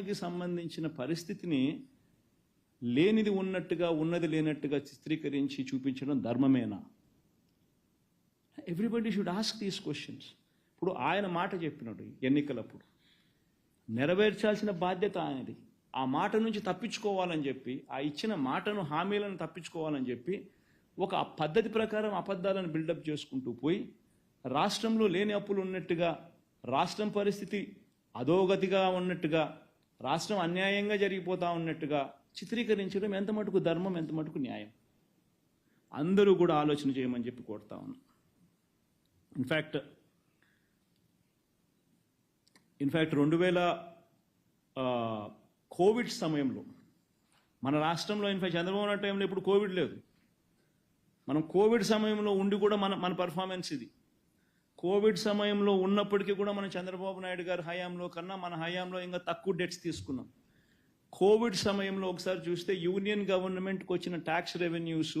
రాష్ట్రానికి సంబంధించిన పరిస్థితిని లేనిది ఉన్నట్టుగా ఉన్నది లేనట్టుగా చిత్రీకరించి చూపించడం ధర్మమేనా? Everybody should ask these questions ఇప్పుడు ఆయన మాట చెప్పినట్టు ఎన్నికలప్పుడు. నెరవేర్చాల్సిన బాధ్యత ఆయనది. ఆ మాట నుంచి తప్పించుకోవాలని చెప్పి ఆ ఇచ్చిన మాటను హామీలను తప్పించుకోవాలని చెప్పి ఒక పద్ధతి ప్రకారం అబద్ధాలను బిల్డప్ చేసుకుంటూ పోయి రాష్ట్రంలో లేని అప్పులు ఉన్నట్టుగా రాష్ట్రం పరిస్థితి అధోగతిగా ఉన్నట్టుగా రాష్ట్రం అన్యాయంగా జరిగిపోతా ఉన్నట్టుగా చిత్రీకరించడం ఎంత మటుకు ధర్మం ఎంత మటుకు న్యాయం? అందరూ కూడా ఆలోచన చేయమని చెప్పి కోరుతా ఉన్నా. ఇన్ఫ్యాక్ట్ ఇన్ఫ్యాక్ట్ రెండు వేల కోవిడ్ సమయంలో మన రాష్ట్రంలో ఇన్ఫాక్ట్ చంద్రబాబు నాయుడు టైంలో ఇప్పుడు కోవిడ్ లేదు. మనం కోవిడ్ సమయంలో ఉండి కూడా మన మన పర్ఫార్మెన్స్ ఇది. కోవిడ్ సమయంలో ఉన్నప్పటికీ కూడా మనం చంద్రబాబు నాయుడు గారి హయాంలో కన్నా మన హయాంలో ఇంకా తక్కువ డెట్స్ తీసుకున్నాం. కోవిడ్ సమయంలో ఒకసారి చూస్తే యూనియన్ గవర్నమెంట్కి వచ్చిన ట్యాక్స్ రెవెన్యూస్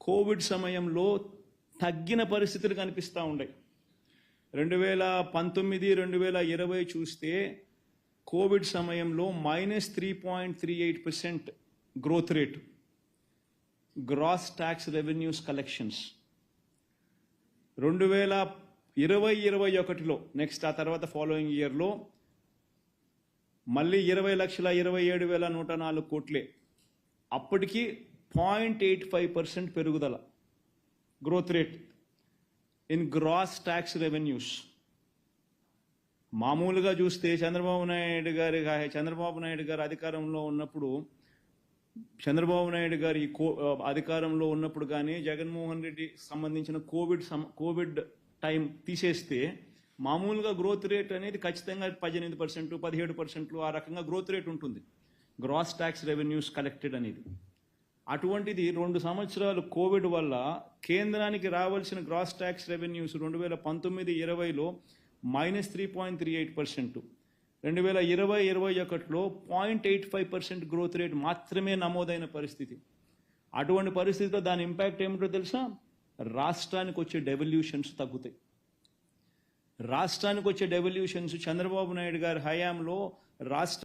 కోవిడ్ సమయంలో తగ్గిన పరిస్థితులు కనిపిస్తూ ఉన్నాయి రెండు వేల పంతొమ్మిది రెండు వేల ఇరవై చూస్తే కోవిడ్ సమయంలో minus three point three eight percent growth rate. Gross tax revenues collections. రెండు వేల ఇరవై ఇరవై ఒకటిలో నెక్స్ట్ ఆ తర్వాత ఫాలోయింగ్ ఇయర్లో మళ్ళీ ఇరవై లక్షల ఇరవై ఏడు వేల నూట నాలుగు కోట్లే. అప్పటికి పాయింట్ ఎయిట్ ఫైవ్ పర్సెంట్ పెరుగుదల growth rate in gross tax revenues మామూలుగా చూస్తే చంద్రబాబు నాయుడు గారి చంద్రబాబు నాయుడు గారు అధికారంలో ఉన్నప్పుడు చంద్రబాబు నాయుడు గారి ఈ కో అధికారంలో ఉన్నప్పుడు కానీ జగన్మోహన్ రెడ్డి సంబంధించిన కోవిడ్ సం కోవిడ్ టైం తీసేస్తే మామూలుగా గ్రోత్ రేట్ అనేది ఖచ్చితంగా పద్దెనిమిది పర్సెంట్ పదిహేడు పర్సెంట్లు ఆ రకంగా గ్రోత్ రేట్ ఉంటుంది. గ్రాస్ ట్యాక్స్ రెవెన్యూస్ కలెక్టెడ్ అనేది. అటువంటిది రెండు సంవత్సరాలు కోవిడ్ వల్ల కేంద్రానికి రావాల్సిన గ్రాస్ ట్యాక్స్ రెవెన్యూస్ రెండు వేల పంతొమ్మిది ఇరవైలో minus three point three eight percent రెండు వేల ఇరవై ఇరవై ఒకటిలో point eight five percent growth rate మాత్రమే నమోదైన పరిస్థితి. అటువంటి పరిస్థితిలో దాని ఇంపాక్ట్ ఏమిటో తెలుసా? రాష్ట్రానికి వచ్చే డెవల్యూషన్స్ తగ్గుతాయి. రాష్ట్రానికి వచ్చే డెవల్యూషన్స్ చంద్రబాబు నాయుడు గారి హయాంలో రాష్ట్ర